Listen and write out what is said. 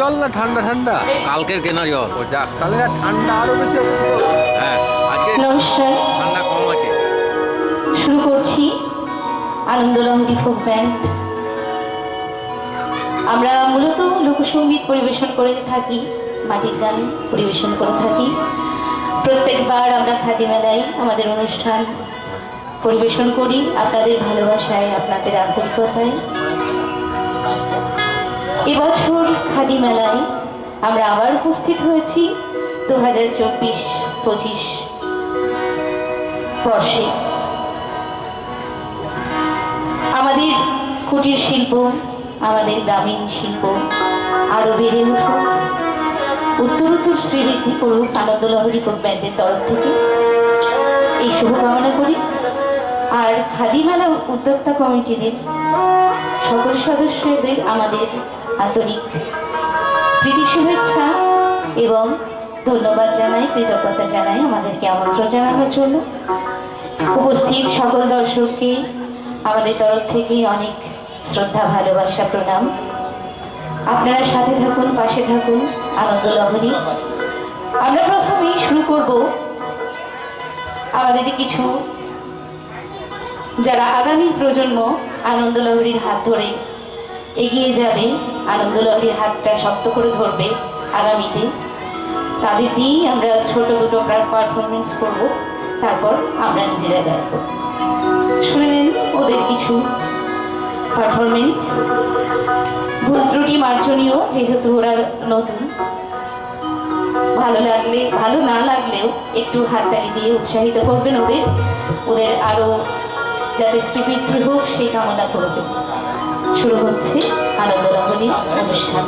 জল না ঠান্ডা ঠান্ডা? কালকের কেনা জল। ও যাক তাহলে ঠান্ডা আরও বেশি হবে হ্যাঁ আজকে নমস্কার। ঠান্ডা কম আছে। শুরু করছি আনন্দলহরী ফোক ব্যান্ড আমরা মূলত লোকসঙ্গীত পরিবেশন করে থাকি মাটির গান পরিবেশন করে থাকি। প্রত্যেকবার আমরা খাদি মেলায় আমাদের অনুষ্ঠান পরিবেশন করি আপনাদের ভালোবাসায় আপনাদের আন্তরিকতায়। এবছর খাদি মেলায় আমরা আবার উপস্থিত হয়েছি দু হাজার চব্বিশ, পঁচিশ বর্ষে। আমাদের কুটির শিল্প, আমাদের গ্রামীণ শিল্প আরও বেড়ে উঠুক। উত্তরোত্তর শ্রীবৃদ্ধি করুক আনন্দলহরী ফোক ব্যান্ডের তরফ থেকে। এই শুভকামনা করি। আর খাদিমেলা উদ্যোক্তা কমিটিদের সকল সদস্যদের, আমাদের আন্তরিক প্রীতি শুভেচ্ছা এবং ধন্যবাদ জানাই, কৃতজ্ঞতা জানাই। আমাদেরকে আমন্ত্রণ জানানোর জন্য। উপস্থিত সকল দর্শককে আমাদের তরফ থেকে অনেক শ্রদ্ধা, ভালোবাসা, প্রণাম। আপনারা সাথে থাকুন, পাশে থাকুন, আনন্দ লহরী। আমরা প্রথমেই শুরু করব আমাদের কিছু যারা আগামী প্রজন্ম আনন্দ লহরীর হাত ধরে এগিয়ে যাবে আনন্দ লহরীর হাতটা শক্ত করে ধরবে আগামীতে। তাদের দিয়েই আমরা ছোট দুটো পারফরমেন্স করব, তারপর আমরা নিজেরা গাইব। শুনে নিন ওদের কিছু পারফরমেন্স ভুল ত্রুটি মার্জনীয়, যেহেতু ওরা নতুন। ভালো লাগলে, ভালো না লাগলেও একটু হাততালি দিয়ে উৎসাহিত করবেন ওদের। ওদের আরও যাতে স্মৃতি হোক সেই কামনা করবেন শুরু হচ্ছে আনন্দ অনুষ্ঠান।